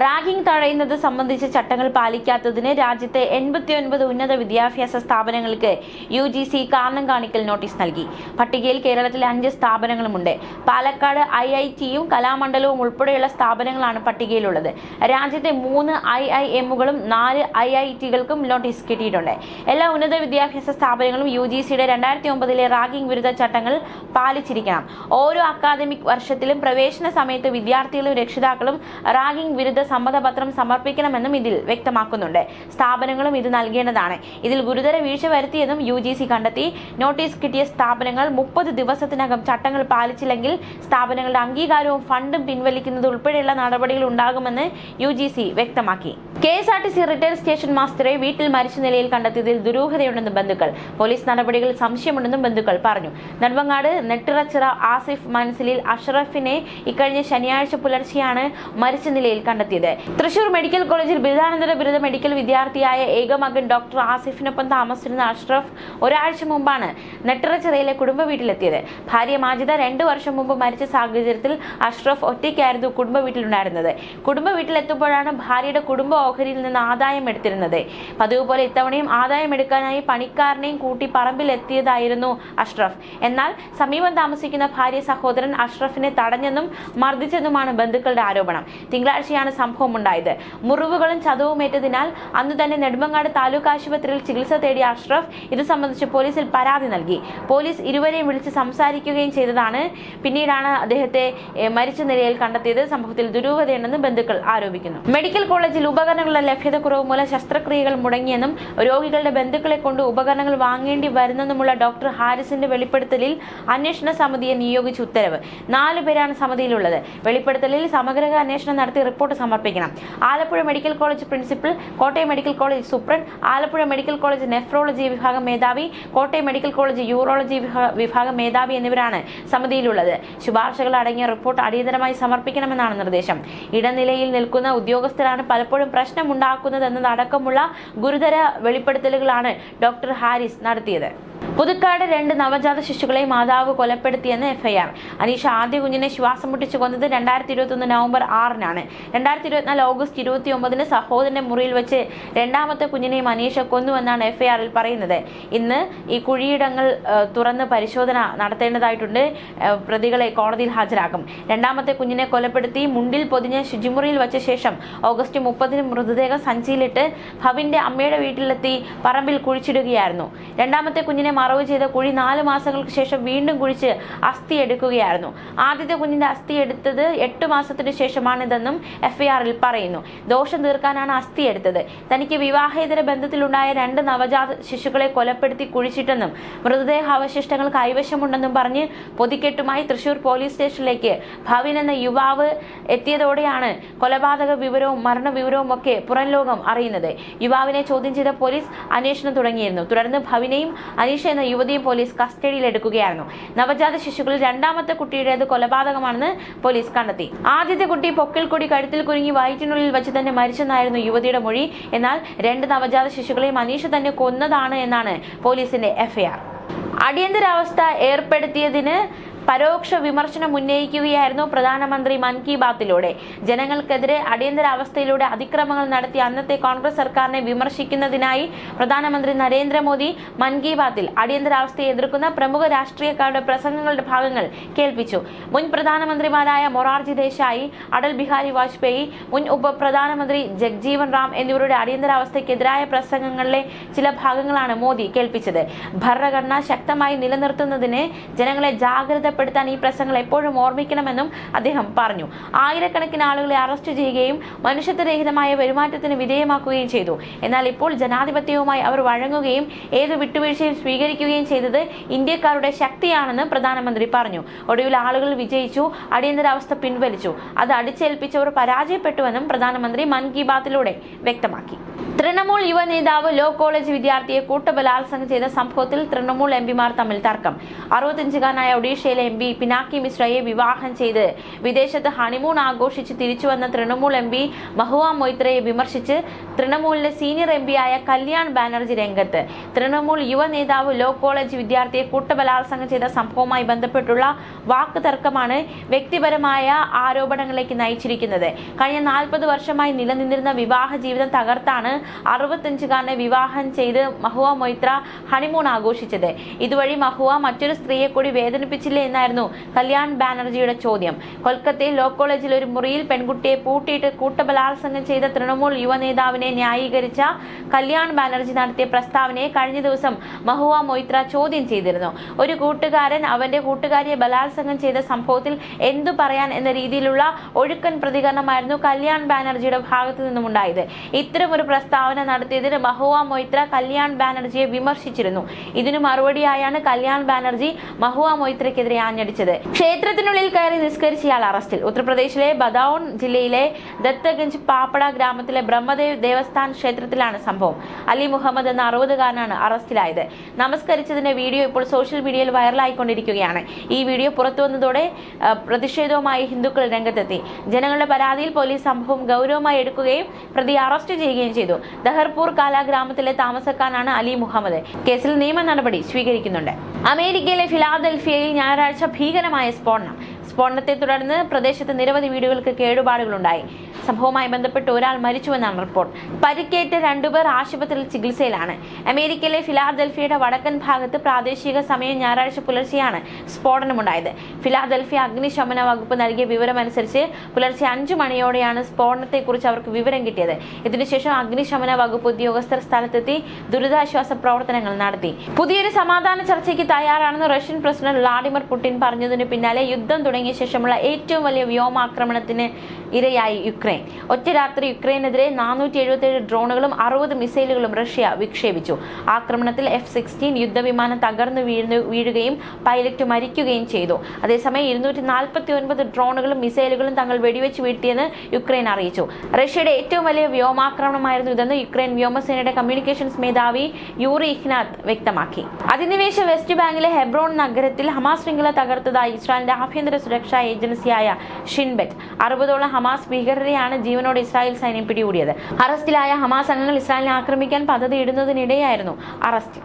Ragging തടയുന്നത് സംബന്ധിച്ച ചട്ടങ്ങൾ പാലിക്കാത്തതിന് രാജ്യത്തെ എൺപത്തിയൊൻപത് ഉന്നത വിദ്യാഭ്യാസ സ്ഥാപനങ്ങൾക്ക് യു ജി സി കാരണം കാണിക്കൽ നോട്ടീസ് നൽകി. പട്ടികയിൽ കേരളത്തിലെ അഞ്ച് സ്ഥാപനങ്ങളുമുണ്ട്. പാലക്കാട് ഐ ഐ ടിയും കലാമണ്ഡലവും ഉൾപ്പെടെയുള്ള സ്ഥാപനങ്ങളാണ് പട്ടികയിലുള്ളത്. രാജ്യത്തെ മൂന്ന് ഐ ഐ എമ്മുകളും നാല് ഐ ഐ ടികൾക്കും നോട്ടീസ് കിട്ടിയിട്ടുണ്ട്. എല്ലാ ഉന്നത വിദ്യാഭ്യാസ സ്ഥാപനങ്ങളും യു ജി സിയുടെ രണ്ടായിരത്തി ഒമ്പതിലെ റാഗിംഗ് വിരുദ്ധ ചട്ടങ്ങൾ പാലിച്ചിരിക്കണം. ഓരോ അക്കാദമിക് വർഷത്തിലും പ്രവേശന സമയത്ത് വിദ്യാർത്ഥികളും രക്ഷിതാക്കളും റാഗിംഗ് വിരുദ്ധ സമ്മതപത്രം സമർപ്പിക്കണമെന്നും ഇതിൽ വ്യക്തമാക്കുന്നുണ്ട്. സ്ഥാപനങ്ങളും ഇത് നൽകേണ്ടതാണ്. ഇതിൽ ഗുരുതര വീഴ്ച വരുത്തിയതും യു കണ്ടെത്തി. നോട്ടീസ് കിട്ടിയ സ്ഥാപനങ്ങൾ മുപ്പത് ദിവസത്തിനകം ചട്ടങ്ങൾ പാലിച്ചില്ലെങ്കിൽ സ്ഥാപനങ്ങളുടെ അംഗീകാരവും ഫണ്ടും പിൻവലിക്കുന്നത് ഉൾപ്പെടെയുള്ള നടപടികൾ ഉണ്ടാകുമെന്ന് യു വ്യക്തമാക്കി. K S R T C retire station മാസ്റ്ററെ വീട്ടിൽ മരിച്ച നിലയിൽ കണ്ടെത്തിയതിൽ ദുരൂഹതയുണ്ടെന്നും ബന്ധുക്കൾ പോലീസ് നടപടികളിൽ സംശയമുണ്ടെന്നും ബന്ധുക്കൾ പറഞ്ഞു. നെടുമങ്ങാട് നെട്ടിറച്ചിറ ആസിഫ് മനസിലിൽ അഷറഫിനെ ഇക്കഴിഞ്ഞ ശനിയാഴ്ച പുലർച്ചെയാണ് മരിച്ച നിലയിൽ കണ്ടെത്തിയത്. തൃശൂർ മെഡിക്കൽ കോളേജിൽ ബിരുദാനന്തര ബിരുദ മെഡിക്കൽ വിദ്യാർത്ഥിയായ ഏക മകൻ ഡോക്ടർ ആസിഫിനൊപ്പം താമസിച്ചിരുന്ന അഷ്റഫ് ഒരാഴ്ച മുമ്പാണ് നെട്ടറച്ചിറയിലെ കുടുംബ വീട്ടിലെത്തിയത്. ഭാര്യ മാജിദ രണ്ടു വർഷം മുമ്പ് മരിച്ച സാഹചര്യത്തിൽ അഷ്റഫ് ഒറ്റയ്ക്കായിരുന്നു കുടുംബ വീട്ടിലുണ്ടായിരുന്നത്. കുടുംബ വീട്ടിലെത്തുമ്പോഴാണ് ഭാര്യയുടെ കുടുംബ ഓഹരിയിൽ നിന്ന് ആദായം എടുത്തിരുന്നത്. പതിവ് പോലെ ഇത്തവണയും ആദായം എടുക്കാനായി പണിക്കാരനെയും കൂട്ടി പറമ്പിലെത്തിയതായിരുന്നു അഷ്റഫ്. എന്നാൽ സമീപം താമസിക്കുന്ന ഭാര്യ സഹോദരൻ അഷ്റഫിനെ തടഞ്ഞെന്നും മർദ്ദിച്ചെന്നുമാണ് ബന്ധുക്കളുടെ ആരോപണം. തിങ്കളാഴ്ചയാണ് സംഭവം ഉണ്ടായത് മുറിവുകളും ചതവുമേറ്റതിനാൽ അന്ന് തന്നെ നെടുമങ്ങാട് താലൂക്ക് ആശുപത്രിയിൽ ചികിത്സ തേടിയ അഷ്റഫ് ഇത് സംബന്ധിച്ച് പോലീസിൽ പരാതി നൽകി. പോലീസ് ഇരുവരെയും വിളിച്ച് സംസാരിക്കുകയും ചെയ്തതാണ്. പിന്നീടാണ് അദ്ദേഹത്തെ മരിച്ച നിലയിൽ കണ്ടെത്തിയത്. സംഭവത്തിൽ ദുരൂഹതയുണ്ടെന്ന് ബന്ധുക്കൾ ആരോപിക്കുന്നു. മെഡിക്കൽ കോളേജിൽ ഉപകരണങ്ങളുടെ ലഭ്യതക്കുറവ് മൂലം ശസ്ത്രക്രിയകൾ മുടങ്ങിയെന്നും രോഗികളുടെ ബന്ധുക്കളെ കൊണ്ട് ഉപകരണങ്ങൾ വാങ്ങേണ്ടി വരുന്നെന്നുമുള്ള ഡോക്ടർ ഹാരിസിന്റെ വെളിപ്പെടുത്തലിൽ അന്വേഷണ സമിതിയെ നിയോഗിച്ച ഉത്തരവ്. നാലുപേരാണ് സമിതിയിലുള്ളത്. വെളിപ്പെടുത്തലിൽ സമഗ്ര അന്വേഷണം നടത്തി റിപ്പോർട്ട് സമർപ്പിക്കണം. Alappuzha medical college principal Kottayam medical college superintendent Alappuzha medical college nephrology വിഭാഗം മേധാവി കോട്ടയം മെഡിക്കൽ കോളേജ് യൂറോളജി വിഭാഗം മേധാവി എന്നിവരാണ് സമിതിയിലുള്ളത്. ശുപാർശകൾ അടങ്ങിയ റിപ്പോർട്ട് അടിയന്തരമായി സമർപ്പിക്കണമെന്നാണ് നിർദ്ദേശം. ഇടനിലയിൽ നിൽക്കുന്ന ഉദ്യോഗസ്ഥരാണ് പലപ്പോഴും പ്രശ്നമുണ്ടാക്കുന്നതെന്നതടക്കമുള്ള ഗുരുതര വെളിപ്പെടുത്തലുകളാണ് ഡോക്ടർ ഹാരിസ് നടത്തിയത്. പുതുക്കാട് രണ്ട് നവജാത ശിശുക്കളെ മാതാവ് കൊലപ്പെടുത്തിയെന്ന് എഫ്ഐആർ അനീഷ ആദ്യ കുഞ്ഞിനെ ശ്വാസം മുട്ടിച്ച് കൊന്നത് രണ്ടായിരത്തി ഇരുപത്തൊന്ന് നവംബർ ആറിനാണ്. രണ്ടായിരത്തി ഇരുപത്തിനാല് ഓഗസ്റ്റ് ഇരുപത്തി ഒമ്പതിന് സഹോദരന്റെ മുറിയിൽ വെച്ച് രണ്ടാമത്തെ കുഞ്ഞിനെയും അനീഷ കൊന്നുവെന്നാണ് എഫ്ഐആറിൽ പറയുന്നത്. ഇന്ന് ഈ കുഴിയിടങ്ങൾ തുറന്ന് പരിശോധന നടത്തേണ്ടതായിട്ടുണ്ട്. പ്രതികളെ കോടതിയിൽ ഹാജരാക്കും. രണ്ടാമത്തെ കുഞ്ഞിനെ കൊലപ്പെടുത്തി മുണ്ടിൽ പൊതിഞ്ഞ് ശുചിമുറിയിൽ വെച്ച ശേഷം ഓഗസ്റ്റ് മുപ്പതിന് മൃതദേഹം സഞ്ചിയിലിട്ട് ഭവിന്റെ അമ്മയുടെ വീട്ടിലെത്തി പറമ്പിൽ കുഴിച്ചിടുകയായിരുന്നു. രണ്ടാമത്തെ കുഞ്ഞിനെ മറവ് ചെയ്ത കുഴി നാല് മാസങ്ങൾക്ക് ശേഷം വീണ്ടും കുഴിച്ച് അസ്ഥി എടുക്കുകയായിരുന്നു. ആദ്യത്തെ കുഞ്ഞിന്റെ അസ്ഥി എടുത്തത് എട്ട് മാസത്തിന് ശേഷമാണിതെന്നും എഫ് എഫ്ഐആറിൽ പറയുന്നു. ദോഷം തീർക്കാനാണ് അസ്ഥി എടുത്തത്. തനിക്ക് വിവാഹേതര ബന്ധത്തിലുണ്ടായ രണ്ട് നവജാത ശിശുക്കളെ കൊലപ്പെടുത്തി കുഴിച്ചിട്ടെന്നും മൃതദേഹ അവശിഷ്ടങ്ങൾ കൈവശമുണ്ടെന്നും പറഞ്ഞ് പൊതിക്കെട്ടുമായി തൃശൂർ പോലീസ് സ്റ്റേഷനിലേക്ക് ഭവിൻ എന്ന യുവാവ് എത്തിയതോടെയാണ് കൊലപാതക വിവരവും മരണവിവരവും ഒക്കെ പുറം ലോകം അറിയുന്നത്. യുവാവിനെ ചോദ്യം ചെയ്ത പോലീസ് അന്വേഷണം തുടങ്ങിയിരുന്നു. തുടർന്ന് ഭവിനെയും അനീഷ എന്ന യുവതിയും പോലീസ് കസ്റ്റഡിയിലെടുക്കുകയായിരുന്നു നവജാത ശിശുക്കളിൽ രണ്ടാമത്തെ കുട്ടിയുടേത് കൊലപാതകമാണെന്ന് പോലീസ് കണ്ടെത്തി. ആദ്യത്തെ കുട്ടി പൊക്കിൽ കൂടി കഴുത്തിൽ കുരുങ്ങി വയറ്റിനുള്ളിൽ വെച്ച് തന്നെ മരിച്ചെന്നായിരുന്നു യുവതിയുടെ മൊഴി. എന്നാൽ രണ്ട് നവജാത ശിശുക്കളെ അനീഷ തന്നെ കൊന്നതാണ് എന്നാണ് പോലീസിന്റെ എഫ്ഐആർ. അടിയന്തരാവസ്ഥ ഏർപ്പെടുത്തിയതിന് പരോക്ഷ വിമർശനം ഉന്നയിക്കുകയായിരുന്നു പ്രധാനമന്ത്രി മൻ കി ബാത്തിലൂടെ. ജനങ്ങൾക്കെതിരെ അടിയന്തരാവസ്ഥയിലൂടെ അതിക്രമങ്ങൾ നടത്തി അന്നത്തെ കോൺഗ്രസ് സർക്കാരിനെ വിമർശിക്കുന്നതിനായി പ്രധാനമന്ത്രി നരേന്ദ്രമോദി മൻ കി ബാത്തിൽ അടിയന്തരാവസ്ഥയെ എതിർക്കുന്ന പ്രമുഖ രാഷ്ട്രീയക്കാരുടെ പ്രസംഗങ്ങളുടെ ഭാഗങ്ങൾ കേൾപ്പിച്ചു. മുൻ പ്രധാനമന്ത്രിമാരായ മൊറാർജി ദേശായി അടൽ ബിഹാരി വാജ്പേയി മുൻ ഉപപ്രധാനമന്ത്രി ജഗ്ജീവൻ റാം എന്നിവരുടെ അടിയന്തരാവസ്ഥയ്ക്കെതിരായ പ്രസംഗങ്ങളിലെ ചില ഭാഗങ്ങളാണ് മോദി കേൾപ്പിച്ചത്. ഭരണഘടന ശക്തമായി നിലനിർത്തുന്നതിന് ജനങ്ങളെ ജാഗ്രതപ്പെടുത്താൻ ഈ പ്രസംഗങ്ങൾ എപ്പോഴും ഓർമ്മിക്കണമെന്നും അദ്ദേഹം പറഞ്ഞു. ആയിരക്കണക്കിന് ആളുകളെ അറസ്റ്റ് ചെയ്യുകയും മനുഷ്യത്വരഹിതമായ പെരുമാറ്റത്തിന് വിധേയമാക്കുകയും ചെയ്തു. എന്നാൽ ഇപ്പോൾ ജനാധിപത്യവുമായി അവർ വഴങ്ങുകയും ഏത് വിട്ടുവീഴ്ചയും സ്വീകരിക്കുകയും ചെയ്തത് ഇന്ത്യക്കാരുടെ ശക്തിയാണെന്ന് പ്രധാനമന്ത്രി പറഞ്ഞു. ഒടുവിൽ ആളുകൾ വിജയിച്ചു അടിയന്തരാവസ്ഥ പിൻവലിച്ചു. അത് അടിച്ചേൽപ്പിച്ചവർ പരാജയപ്പെട്ടുവെന്നും പ്രധാനമന്ത്രി മൻ കി ബാത്തിലൂടെ വ്യക്തമാക്കി. തൃണമൂൽ യുവ നേതാവ് ലോ കോളേജ് വിദ്യാർത്ഥിയെ കൂട്ടബലാത്സംഗം ചെയ്ത സംഭവത്തിൽ തൃണമൂൽ എം പിമാർ തമ്മിൽ തർക്കം. അറുപത്തിയഞ്ചുകാരനായ ഒഡീഷയിലെ എം പി പിനാക്കി മിശ്രയെ വിവാഹം ചെയ്ത് വിദേശത്ത് ഹണിമൂൺ ആഘോഷിച്ച് തിരിച്ചുവന്ന തൃണമൂൽ എം പി മഹുവ മൊയ്ത്രയെ വിമർശിച്ച് തൃണമൂലിലെ സീനിയർ എം ആയ കല്യാൺ ബാനർജി രംഗത്ത്. തൃണമൂൽ യുവ നേതാവ് ലോ കോളേജ് വിദ്യാർത്ഥിയെ കൂട്ടബലാത്സംഗം ചെയ്ത സംഭവവുമായി ബന്ധപ്പെട്ടുള്ള വാക്ക് തർക്കമാണ് വ്യക്തിപരമായ ആരോപണങ്ങളിലേക്ക് നയിച്ചിരിക്കുന്നത്. കഴിഞ്ഞ നാൽപ്പത് വർഷമായി നിലനിന്നിരുന്ന വിവാഹ ജീവിതം തകർത്താണ് അറുപത്തഞ്ചുകാരനെ വിവാഹം ചെയ്ത് മഹുവ മൊയ്ത്ര ഹണിമൂൺ ആഘോഷിച്ചത്. ഇതുവഴി മഹുവ മറ്റൊരു സ്ത്രീയെ കൂടി വേദനിപ്പിച്ചില്ലേ എന്നായിരുന്നു കല്യാൺ ബാനർജിയുടെ ചോദ്യം. കൊൽക്കത്തയിൽ ലോ കോളേജിൽ ഒരു മുറിയിൽ പെൺകുട്ടിയെ പൂട്ടിയിട്ട് കൂട്ടബലാത്സംഗം ചെയ്ത തൃണമൂൽ യുവ നേതാവിനെ ന്യായീകരിച്ച കല്യാൺ ബാനർജി നടത്തിയ പ്രസ്താവനയെ കഴിഞ്ഞ ദിവസം മഹുവ മൊയ്ത്ര ചോദ്യം ചെയ്തിരുന്നു. ഒരു കൂട്ടുകാരൻ അവന്റെ കൂട്ടുകാരിയെ ബലാത്സംഗം ചെയ്ത സംഭവത്തിൽ എന്തു പറയാൻ എന്ന രീതിയിലുള്ള ഒഴുക്കൻ പ്രതികരണമായിരുന്നു കല്യാൺ ബാനർജിയുടെ ഭാഗത്തു നിന്നുമുണ്ടായത്. ഇത്തരമൊരു പ്രസ്താവന നടത്തിയതിന് മഹുവ മൊയ്ത്ര കല്യാൺ ബാനർജിയെ വിമർശിച്ചിരുന്നു. ഇതിനു മറുപടിയായാണ് കല്യാൺ ബാനർജി മഹുവ മൊയ്ത്രയ്ക്കെതിരെ ആഞ്ഞടിച്ചത്. ക്ഷേത്രത്തിനുള്ളിൽ കയറി നിസ്കരിച്ച ഇയാൾ അറസ്റ്റിൽ. ഉത്തർപ്രദേശിലെ ബദൌൺ ജില്ലയിലെ ദത്തഗഞ്ച് പാപ്പട ഗ്രാമത്തിലെ ബ്രഹ്മദേവ് ദേവസ്ഥാൻ ക്ഷേത്രത്തിലാണ് സംഭവം. അലി മുഹമ്മദ് എന്ന അറുപതുകാരനാണ് അറസ്റ്റിലായത്. നമസ്കരിച്ചതിന്റെ വീഡിയോ ഇപ്പോൾ സോഷ്യൽ മീഡിയയിൽ വൈറലായിക്കൊണ്ടിരിക്കുകയാണ്. ഈ വീഡിയോ പുറത്തു വന്നതോടെ പ്രതിഷേധവുമായി ഹിന്ദുക്കൾ രംഗത്തെത്തി. ജനങ്ങളുടെ പരാതിയിൽ പോലീസ് സംഭവം ഗൗരവമായി എടുക്കുകയും പ്രതി അറസ്റ്റ് ചെയ്യുകയും ചെയ്തു. ദഹർപൂർ കാല ഗ്രാമത്തിലെ താമസക്കാരനാണ് അലി മുഹമ്മദ്. കേസിൽ നിയമ നടപടി സ്വീകരിക്കുന്നുണ്ട്. അമേരിക്കയിലെ ഫിലാദൽഫിയയിൽ ഞായറാഴ്ച ഭീകരമായ സ്ഫോടനം. സ്ഫോടനത്തെ തുടർന്ന് പ്രദേശത്ത് നിരവധി വീടുകൾക്ക് കേടുപാടുകളുണ്ടായി. സംഭവവുമായി ബന്ധപ്പെട്ട് ഒരാൾ മരിച്ചുവെന്നാണ് റിപ്പോർട്ട്. പരിക്കേറ്റ രണ്ടുപേർ ആശുപത്രിയിൽ ചികിത്സയിലാണ്. അമേരിക്കയിലെ ഫിലാർദൽഫിയുടെ വടക്കൻ ഭാഗത്ത് പ്രാദേശിക സമയം ഞായറാഴ്ച പുലർച്ചെയാണ് സ്ഫോടനമുണ്ടായത്. ഫിലാർദൽഫിയ അഗ്നിശമന വകുപ്പ് നൽകിയ വിവരമനുസരിച്ച് പുലർച്ചെ അഞ്ചു മണിയോടെയാണ് സ്ഫോടനത്തെക്കുറിച്ച് അവർക്ക് വിവരം കിട്ടിയത്. ഇതിനുശേഷം അഗ്നിശമന വകുപ്പ് ഉദ്യോഗസ്ഥർ സ്ഥലത്തെത്തി ദുരിതാശ്വാസ പ്രവർത്തനങ്ങൾ നടത്തി. പുതിയൊരു സമാധാന ചർച്ചയ്ക്ക് തയ്യാറാണെന്ന് റഷ്യൻ പ്രസിഡന്റ് വ്ളാഡിമിർ പുടിൻ പറഞ്ഞതിന് പിന്നാലെ യുദ്ധം തുടങ്ങിയ ശേഷമുള്ള ഏറ്റവും വലിയ വ്യോമാക്രമണത്തിന് ഇരയായി യുക്രൈൻ. ഒറ്റ രാത്രി യുക്രൈനെതിരെ നാനൂറ്റി എഴുപത്തിയേഴ് ഡ്രോണുകളും അറുപത് മിസൈലുകളും റഷ്യ വിക്ഷേപിച്ചു. ആക്രമണത്തിൽ എഫ് സിക്സ്റ്റീൻ യുദ്ധവിമാനം തകർന്നു വീഴുന്നു വീഴുകയും പൈലറ്റ് മരിക്കുകയും ചെയ്തു. അതേസമയം ഇരുന്നൂറ്റി നാൽപ്പത്തി ഒൻപത് ഡ്രോണുകളും മിസൈലുകളും തങ്ങൾ വെടിവെച്ച് വീഴ്ത്തിയെന്ന് യുക്രൈൻ അറിയിച്ചു. റഷ്യയുടെ ഏറ്റവും വലിയ വ്യോമാക്രമണമായിരുന്നു ഇതെന്ന് യുക്രൈൻ വ്യോമസേനയുടെ കമ്മ്യൂണിക്കേഷൻസ് മേധാവി യൂറി ഇഹ്നാഥ് വ്യക്തമാക്കി. അധിനിവേശ വെസ്റ്റ് ബാങ്കിലെ ഹെബ്രോൺ നഗരത്തിൽ ഹമാസ് ശൃംഖല തകർത്തതായി ഇസ്രായേലിന്റെ ആഭ്യന്തര സുരക്ഷാ ഏജൻസിയായ ഷിൻബെറ്റ് അറുപതോളം ഹമാസ് ഭീകരരെയാണ് ജീവനോട് ഇസ്രായേൽ സൈന്യം പിടികൂടിയത്. അറസ്റ്റിലായ ഹമാസ് അംഗങ്ങൾ ഇസ്രായേലിനെ ആക്രമിക്കാൻ പദ്ധതി ഇടുന്നതിനിടെയായിരുന്നു അറസ്റ്റ്.